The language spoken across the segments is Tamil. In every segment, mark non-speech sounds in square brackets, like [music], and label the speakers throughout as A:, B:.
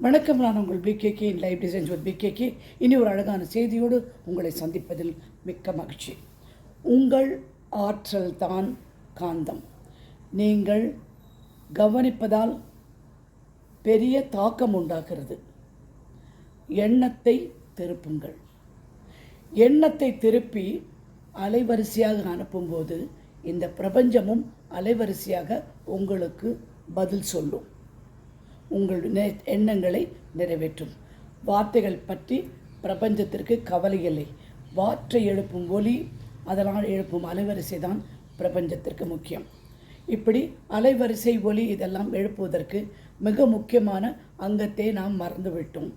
A: வணக்கம் நான் உங்கள் பிகேகே இன் லைஃப் டிசைன்ஸ் வித் பிகேகே இனி ஒரு அழகான செய்தியோடு உங்களை சந்திப்பதில் மிக்க மகிழ்ச்சி. உங்கள் ஆற்றல் தான் காந்தம். நீங்கள் கவனிப்பதால் பெரிய தாக்கம் உண்டாகிறது. எண்ணத்தை திருப்புங்கள். எண்ணத்தை திருப்பி அலைவரிசையாக அனுப்பும்போது இந்த பிரபஞ்சமும் அலைவரிசையாக உங்களுக்கு பதில் சொல்லும். உங்கள் நெ- எண்ணங்களை நிறைவேற்றும். வார்த்தைகள் பற்றி பிரபஞ்சத்திற்கு கவலை இல்லை. வாற்றை எழுப்பும் ஒலி அதனால் எழுப்பும் அலைவரிசை தான் பிரபஞ்சத்திற்கு முக்கியம். இப்படி அலைவரிசை ஒலி இதெல்லாம் எழுப்புவதற்கு மிக முக்கியமான அங்கத்தை நாம் மறந்துவிட்டோம்.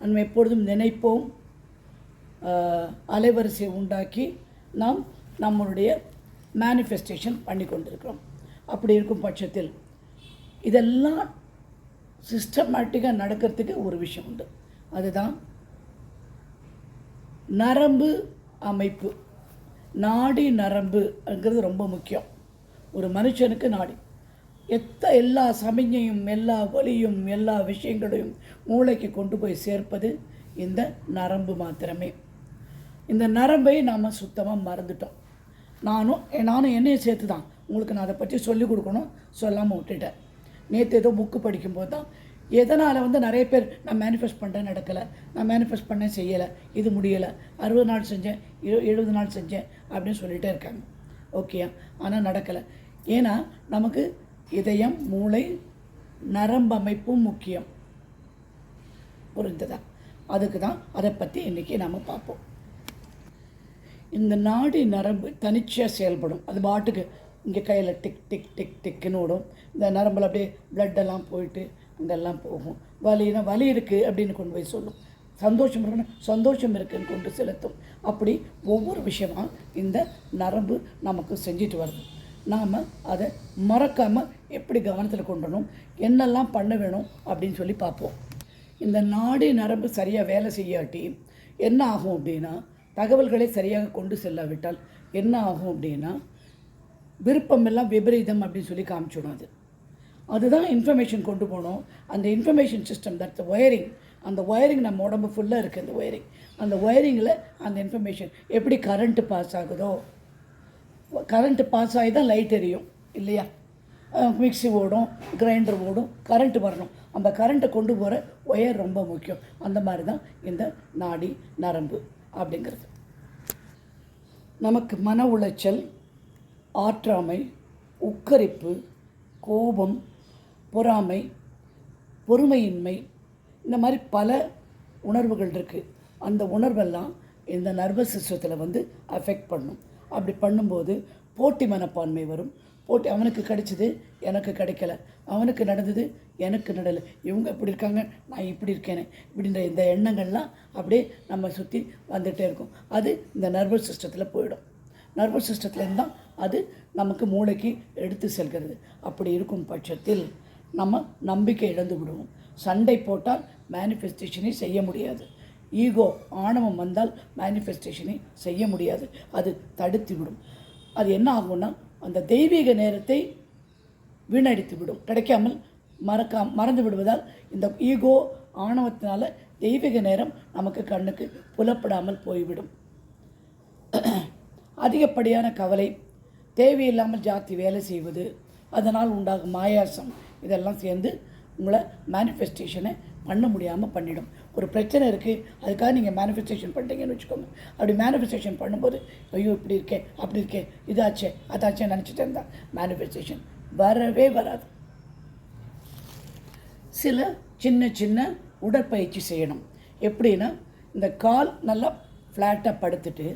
A: நாம் எப்பொழுதும் நினைப்போம் அலைவரிசை உண்டாக்கி நாம் நம்மளுடைய மேனிஃபெஸ்டேஷன் பண்ணி கொண்டிருக்கிறோம் அப்படி இருக்கும் பட்சத்தில் இதெல்லாம் சிஸ்டமேட்டிக்காக நடக்கிறதுக்கு ஒரு விஷயம் உண்டு. அதுதான் நரம்பு அமைப்பு. நாடி நரம்புங்கிறது ரொம்ப முக்கியம். ஒரு மனுஷனுக்கு நாடி. எத்த எல்லா சமிஞ்சையும் எல்லா வலியும் எல்லா விஷயங்களையும் மூளைக்கு கொண்டு போய் சேர்ப்பது இந்த நரம்பு மாத்திரமே. இந்த நரம்பை நாம் சுத்தமாக மறந்துட்டோம். நானும் நானும் என்னையும் சேர்த்து தான் உங்களுக்கு நான் அதை பற்றி சொல்லிக் கொடுக்கணும். சொல்லாமல் விட்டுட்டேன். நேற்று ஏதோ புக்கு படிக்கும்போது தான் எதனால் வந்து நிறைய பேர் நான் மேனிஃபெஸ்ட் பண்ணுறேன் நடக்கலை. நான் மேனிஃபெஸ்ட் பண்ணேன் செய்யலை. இது முடியலை. அறுபது நாள் செஞ்சேன் எழு எழுபது நாள் செஞ்சேன் அப்படின்னு சொல்லிகிட்டே இருக்காங்க. ஓகே. ஆனால் நடக்கலை. ஏன்னா நமக்கு இதயம் மூளை நரம்பமைப்பும் முக்கியம். புரிந்ததா அதுக்கு தான் அதை பற்றி இன்றைக்கி நாம் பார்ப்போம். இந்த நாடி நரம்பு தனிச்சையாக செயல்படும். அது பாட்டுக்கு இங்கே கையில் டிக் டிக் டிக் டிக்குன்னு ஓடும். இந்த நரம்பில் அப்படியே blood எல்லாம் போயிட்டு அங்கெல்லாம் போகும். வலினா வலி இருக்குது அப்படின்னு கொண்டு போய் சொல்லும். சந்தோஷம் இருக்குன்னா சந்தோஷம் இருக்குன்னு கொண்டு செலுத்தும். அப்படி ஒவ்வொரு விஷயமா இந்த நரம்பு நமக்கு செஞ்சுட்டு வருது. நாம் அதை மறக்காமல் எப்படி கவனத்தில் கொண்டு வரணும் என்னெல்லாம் பண்ண வேணும் அப்படின்னு சொல்லி பார்ப்போம். இந்த நாடி நரம்பு சரியாக வேலை செய்யாட்டி என்ன ஆகும் அப்படின்னா தகவல்களை சரியாக கொண்டு செல்லாவிட்டால் என்ன ஆகும் அப்படின்னா விருப்பமெல்லாம் விபரீதம் அப்படின்னு சொல்லி காமிச்சிடும் அது. அதுதான் இன்ஃபர்மேஷன் கொண்டு போகணும். அந்த இன்ஃபர்மேஷன் சிஸ்டம் தட்ஸ் ஒயரிங் அந்த ஒயரிங் நம்ம உடம்பு ஃபுல்லாக இருக்குது அந்த ஒயரிங் அந்த ஒயரிங்கில் அந்த இன்ஃபர்மேஷன் எப்படி கரண்ட்டு பாஸ் ஆகுதோ. கரண்ட்டு பாஸ் ஆகி தான் லைட் எரியும் இல்லையா? மிக்ஸி ஓடும் கிரைண்டர் ஓடும் கரண்ட்டு வரணும். அந்த கரண்ட்டை கொண்டு போகிற ஒயர் ரொம்ப முக்கியம். அந்த மாதிரி தான் இந்த நாடி நரம்பு அப்படிங்கிறது. நமக்கு மன உளைச்சல் ஆற்றாமை உக்கரிப்பு கோபம் பொறாமை பொறுமையின்மை இந்த மாதிரி பல உணர்வுகள் இருக்குது அந்த உணர்வெல்லாம் இந்த நர்வஸ் சிஸ்டத்தில் வந்து அஃபெக்ட் பண்ணும். அப்படி பண்ணும்போது போட்டி மனப்பான்மை வரும். போட்டி அவனுக்கு கிடைச்சது எனக்கு கிடைக்கல. அவனுக்கு நடந்தது எனக்கு நடலை. இவங்க இப்படி இருக்காங்க நான் இப்படி இருக்கேனே இப்படின்ற இந்த எண்ணங்கள்லாம் அப்படியே நம்ம சுற்றி வந்துகிட்டே இருக்கும். அது இந்த நர்வஸ் சிஸ்டத்தில் போயிடும். நர்வஸ் சிஸ்டத்துலேருந்து தான் அது நமக்கு மூளைக்கு எடுத்து செல்கிறது. அப்படி இருக்கும் பட்சத்தில் நம்ம நம்பிக்கை இழந்து விடுவோம். சண்டை போட்டால் மேனிஃபெஸ்டேஷனை செய்ய முடியாது. ஈகோ ஆணவம் வந்தால் மேனிஃபெஸ்டேஷனை செய்ய முடியாது. அது தடுத்து விடும். அது என்ன ஆகும்னா அந்த தெய்வீக நேரத்தை வீணடித்து விடும். கிடைக்காமல் மறக்கா மறந்து விடுவதால் இந்த ஈகோ ஆணவத்தினால தெய்வீக நேரம் நமக்கு கண்ணுக்கு புலப்படாமல் போய்விடும். [clears throat] அதிகப்படியான கவலை தேவையில்லாமல் ஜாத்தி வேலை செய்வது அதனால் உண்டாகும் மாயாசம் இதெல்லாம் சேர்ந்து உங்களை மேனிஃபெஸ்டேஷனை பண்ண முடியாமல் பண்ணிடும். ஒரு பிரச்சனை இருக்குது அதுக்காக நீங்கள் மேனிஃபெஸ்டேஷன் பண்ணுறீங்கன்னு வச்சுக்கோங்க. அப்படி மேனிஃபெஸ்டேஷன் பண்ணும்போது ஐயோ இப்படி இருக்கே அப்படி இருக்கே இதாச்சே அதாச்சே நினச்சிட்டு இருந்தா மேனிஃபெஸ்டேஷன் வரவே வராது. சில சின்ன சின்ன உடற்பயிற்சி செய்யணும். எப்படின்னா இந்த கால் நல்லா ஃப்ளாட்டாக படுத்துட்டு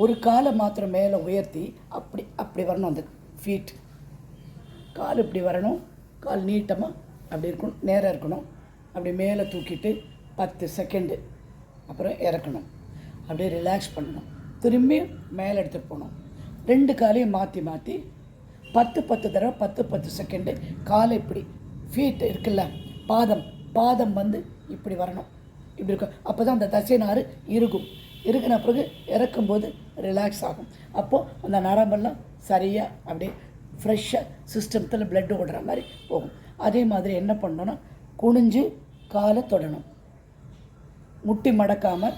A: ஒரு காலை மாத்திரம் மேலே உயர்த்தி அப்படி அப்படி வரணும் அந்த ஃபீட் கால் இப்படி வரணும். கால் நீட்டமாக அப்படி இருக்கணும். நேராக இருக்கணும். அப்படி மேலே தூக்கிட்டு பத்து செகண்டு அப்புறம் இறக்கணும். அப்படியே ரிலாக்ஸ் பண்ணணும். திரும்பி மேலே எடுத்துகிட்டு போகணும். ரெண்டு காலையும் மாற்றி மாற்றி பத்து பத்து தடவை பத்து பத்து செகண்டு காலை இப்படி ஃபீட் இருக்குல்ல பாதம் பாதம் வந்து இப்படி வரணும். இப்படி இருக்கும். அப்போ தான் அந்த தசைநாறு இருக்கும் இருக்கிற பிறகு இறக்கும்போது ரிலாக்ஸ் ஆகும். அப்போது அந்த நரம்பெல்லாம் சரியாக அப்படியே ஃப்ரெஷ்ஷாக சிஸ்டத்தில் blood ஓடுற மாதிரி போகும். அதே மாதிரி என்ன பண்ணணும்னா குனிஞ்சு காலை தொடணும். முட்டி மடக்காமல்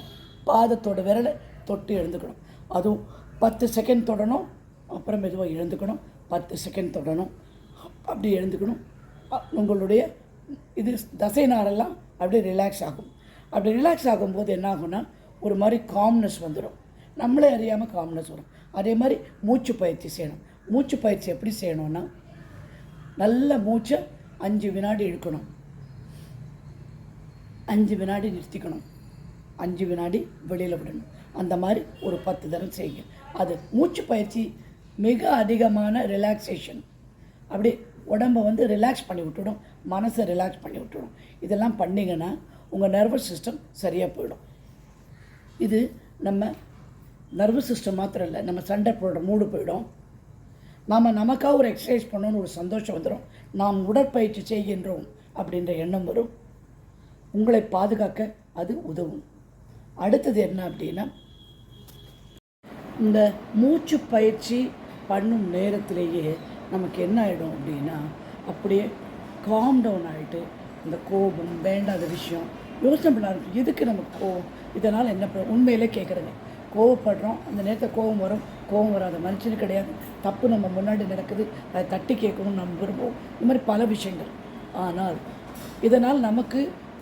A: பாதத்தோட விரலை தொட்டு எழுந்துக்கணும். அதுவும் பத்து செகண்ட் தொடணும் அப்புறம் மெதுவாக எழுந்துக்கணும். பத்து செகண்ட் தொடணும் அப்படி எழுந்துக்கணும். உங்களுடைய இது தசை நாரெல்லாம் அப்படியே ரிலாக்ஸ் ஆகும். அப்படி ரிலாக்ஸ் ஆகும்போது என்ன ஆகும்னா ஒரு மாதிரி காம்னஸ் வந்துடும் நம்மளே அறியாமல் காம்னஸ் வரும். அதே மாதிரி மூச்சு பயிற்சி செய்யணும். மூச்சு பயிற்சி எப்படி செய்யணும்னா நல்ல மூச்சை அஞ்சு வினாடி இழுக்கணும். அஞ்சு வினாடி நிறுத்திக்கணும். அஞ்சு வினாடி வெளியில் விடணும். அந்த மாதிரி ஒரு பத்து தடவை செய்யுங்க. அது மூச்சு பயிற்சி மிக அதிகமான ரிலாக்ஸேஷன் அப்படி உடம்பை வந்து ரிலாக்ஸ் பண்ணி விட்டுடும். மனசை ரிலாக்ஸ் பண்ணி விட்டுடும். இதெல்லாம் பண்ணிங்கன்னா உங்கள் நர்வஸ் சிஸ்டம் சரியாக போயிடும். இது நம்ம நர்வஸ் சிஸ்டம் மாத்திரம் இல்லை நம்ம சண்டை போடுற மூடு போயிடும். நாம் நமக்காக ஒரு எக்ஸசைஸ் பண்ணணும்னு ஒரு சந்தோஷம் வந்துடும் நாம் உடற்பயிற்சி செய்கின்றோம் அப்படின்ற எண்ணம் வரும். உங்களை பாதுகாக்க அது உதவும். அடுத்தது என்ன அப்படின்னா இந்த மூச்சு பயிற்சி பண்ணும் நேரத்திலேயே நமக்கு என்ன ஆகிடும் அப்படின்னா அப்படியே காம் டவுன் ஆகிட்டு இந்த கோபம் வேண்டாத விஷயம் யோசனை பண்ண எதுக்கு நமக்கு கோபம் இதனால் என்ன பண்ண உண்மையிலே கேட்குறேங்க கோவப்படுறோம். அந்த நேரத்தில் கோபம் வரும். கோபம் வராத மனுஷனு கிடையாது. தப்பு நம்ம முன்னாடி நடக்குது. அதை தட்டி கேட்கணும்னு நம்ம விரும்புவோம். இந்த மாதிரி பல விஷயங்கள். ஆனால் இதனால் நமக்கு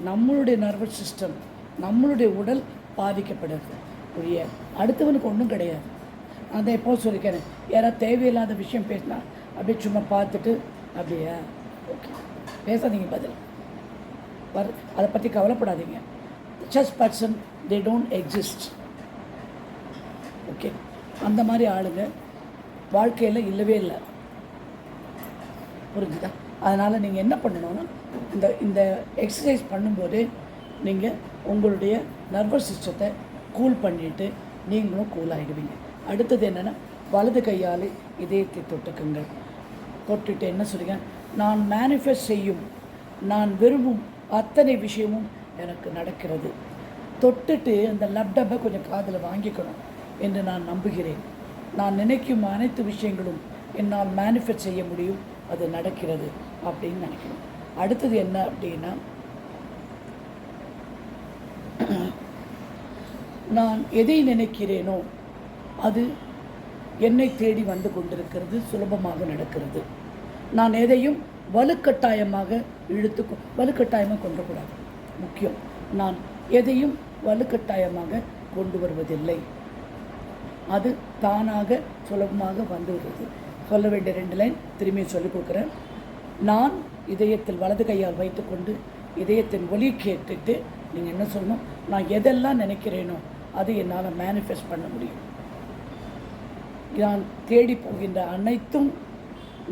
A: நம்மளுடைய நர்வஸ் சிஸ்டம் நம்மளுடைய உடல் பாதிக்கப்படுறது ஒழிய அடுத்தவனுக்கு ஒன்றும் கிடையாது. அதை எப்போ சொல்லிக்கிறேன். யாராவது தேவையில்லாத விஷயம் பேசினா அப்படியே சும்மா பார்த்துட்டு அப்படியா? ஓகே பேசாதீங்க பதில். வர அதை பற்றி கவலைப்படாதீங்க. Just person they don't exist okay அந்த மாதிரி ஆளுங்க வாழ்க்கையில் இல்லவே இல்லை. புரிஞ்சுதா? அதனால் நீங்கள் என்ன பண்ணணும்னா இந்த இந்த எக்ஸசைஸ் பண்ணும்போது நீங்கள் உங்களுடைய நர்வஸ் சிஸ்டத்தை கூல் பண்ணிவிட்டு நீங்களும் கூல் ஆகிடுவீங்க அடுத்தது என்னென்னா வலது கையால் இதயத்தை தொட்டுக்குங்கள். தொட்டுட்டு என்ன சொல்லுங்க? நான் மேனிஃபெஸ்ட் செய்யும் நான் விரும்பும் அத்தனை விஷயமும் எனக்கு நடக்கிறது. தொட்டுட்டு அந்த லேப்டாப்பை கொஞ்சம் காதில் வாங்கிக்கணும் என்று நான் நம்புகிறேன். நான் நினைக்கும் அனைத்து விஷயங்களும் என்னால் மேனிஃபெஸ்ட் செய்ய முடியும். அது நடக்கிறது அப்படின்னு நினைக்கிறேன். அடுத்தது என்ன அப்படின்னா நான் எதை நினைக்கிறேனோ அது என்னை தேடி வந்து கொண்டிருக்கிறது சுலபமாக நடக்கிறது. நான் எதையும் வலுக்கட்டாயமாக இழுத்து வலுக்கட்டாயமாக கொண்டக்கூடாது முக்கியம். நான் எதையும் வலுக்கட்டாயமாக கொண்டு வருவதில்லை. அது தானாக சுலபமாக வந்துவிடுறது சொல்ல வேண்டிய ரெண்டு லைன் திரும்பி சொல்லிக் கொடுக்குறேன். நான் இதயத்தில் வலது கையால் வைத்துக்கொண்டு இதயத்தின் ஒலி கேட்டுட்டு நீங்கள் என்ன சொல்லணும்? நான் எதெல்லாம் நினைக்கிறேனோ அது என்னால் மேனிஃபெஸ்ட் பண்ண முடியும். நான் தேடி போகின்ற அனைத்தும்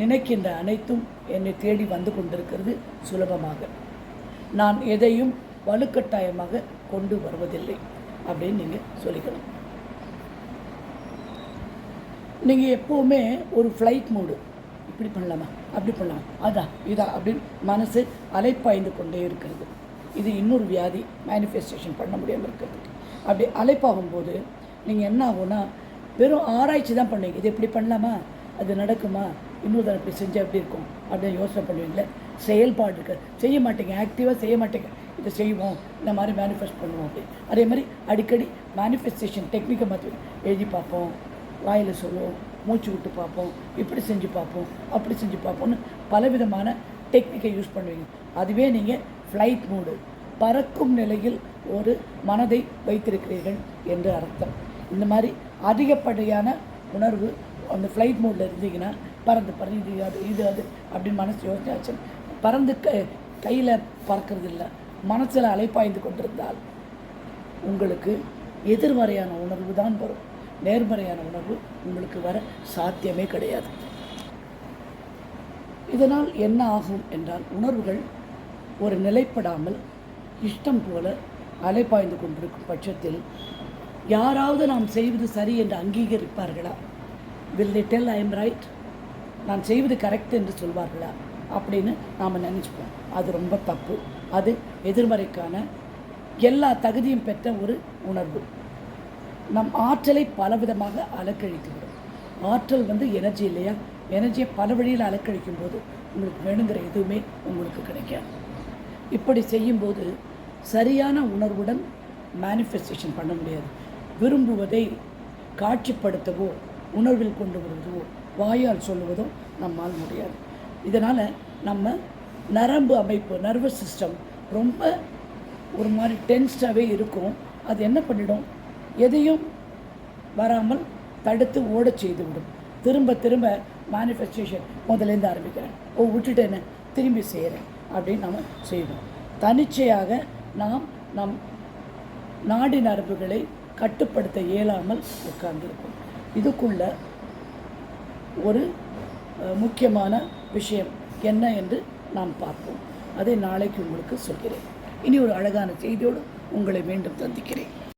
A: நினைக்கின்ற அனைத்தும் என்னை தேடி வந்து கொண்டிருக்கிறது சுலபமாக. நான் எதையும் வலுக்கட்டாயமாக கொண்டு வருவதில்லை அப்படின்னு நீங்கள் சொல்லிக்கணும். நீங்கள் எப்போவுமே ஒரு ஃப்ளைட் மூடு இப்படி பண்ணலாமா? அப்படி பண்ணலாமா. அதான் இதா அப்படின்னு மனசு அலைப்பாய்ந்து கொண்டே இருக்கிறது. இது இன்னொரு வியாதி மேனிஃபெஸ்டேஷன் பண்ண முடியாமல் இருக்கிறதுக்கு அப்படி அலைப்பாகும்போது நீங்கள் என்ன ஆகும்னா வெறும் ஆராய்ச்சி தான் பண்ணுவீங்க. இது எப்படி பண்ணலாமா? அது நடக்குமா? இன்னொரு தடவை இப்படி செஞ்சால் எப்படி இருக்கும்? அப்படின்னு யோசனை பண்ணுவீங்களே. செயல்பாடுகள் செய்ய மாட்டேங்க ஆக்டிவாக செய்ய மாட்டேங்க. இதை செய்வோம் இந்த மாதிரி மேனிஃபெஸ்ட் பண்ணுவோம் அப்படி. அதே மாதிரி அடிக்கடி மேனிஃபெஸ்டேஷன் டெக்னிக்கை மாற்றி எழுதி பார்ப்போம் வாயில் சொல்லுவோம் மூச்சு விட்டு பார்ப்போம் இப்படி செஞ்சு பார்ப்போம் அப்படி செஞ்சு பார்ப்போம்னு பலவிதமான டெக்னிக்கை யூஸ் பண்ணுவீங்க. அதுவே நீங்கள் ஃப்ளைட் மூடு பறக்கும் நிலையில் ஒரு மனதை வைத்திருக்கிறீர்கள் என்று அர்த்தம். இந்த மாதிரி அதிகப்படியான உணர்வு அந்த ஃப்ளைட் மோடில் இருந்தீங்கன்னா பறந்து பறந்து இது அது இது அது அப்படின்னு மனசு யோசிச்சாச்சு பறந்து க கையில் பறக்கிறது இல்லை மனசில் அலைப்பாய்ந்து கொண்டிருந்தால் உங்களுக்கு எதிர்மறையான உணர்வு தான் வரும். நேர்மறையான உணர்வு உங்களுக்கு வர சாத்தியமே கிடையாது. இதனால் என்ன ஆகும் என்றால் உணர்வுகள் ஒரு நிலைப்படாமல் இஷ்டம் போல அலைப்பாய்ந்து கொண்டிருக்கும் பட்சத்தில் யாராவது நாம் செய்வது சரி என்று அங்கீகரிப்பார்களா? Will the tell I am right நான் செய்வது கரெக்ட் என்று சொல்வார்களா? அப்படின்னு நாம் நினச்சிப்போம். அது ரொம்ப தப்பு. அது எதிர்மறைக்கான எல்லா தகுதியும் பெற்ற ஒரு உணர்வு. நம் ஆற்றலை பலவிதமாக அலக்கழித்துவிடும் ஆற்றல் வந்து எனர்ஜி இல்லையா? எனர்ஜியை பல வழியில் அலக்கழிக்கும் போது உங்களுக்கு வேணுங்கிற எதுவுமே உங்களுக்கு கிடைக்காது. இப்படி செய்யும்போது சரியான உணர்வுடன் மேனிஃபெஸ்டேஷன் பண்ண முடியாது. விரும்புவதை காட்சிப்படுத்தவோ உணர்வில் கொண்டு வருவதோ வாயால் சொல்லுவதோ நம்மால் முடியாது. இதனால் நம்ம நரம்பு அமைப்பு நர்வஸ் சிஸ்டம் ரொம்ப ஒரு மாதிரி டென்ஸ்டாகவே இருக்கும். அது என்ன பண்ணிடும்? எதையும் வராமல் தடுத்து ஓட செய்து விடும் திரும்ப திரும்ப மேனிஃபெஸ்டேஷன் முதலேருந்து ஆரம்பிக்கிறேன். ஓ விட்டுட்டேன்னு திரும்பி செய்கிறேன் அப்படின்னு நம்ம செய்வோம். தனிச்சையாக நாம் நம் நாடி நரம்புகளை கட்டுப்படுத்த இயலாமல் உட்கார்ந்துருக்கும் இதுக்குள்ள ஒரு முக்கியமான விஷயம் என்ன என்று நாம் பார்ப்போம். அதை நாளைக்கு உங்களுக்கு சொல்கிறேன். இனி ஒரு அழகான செய்தியோடு உங்களை மீண்டும் சந்திக்கிறேன்.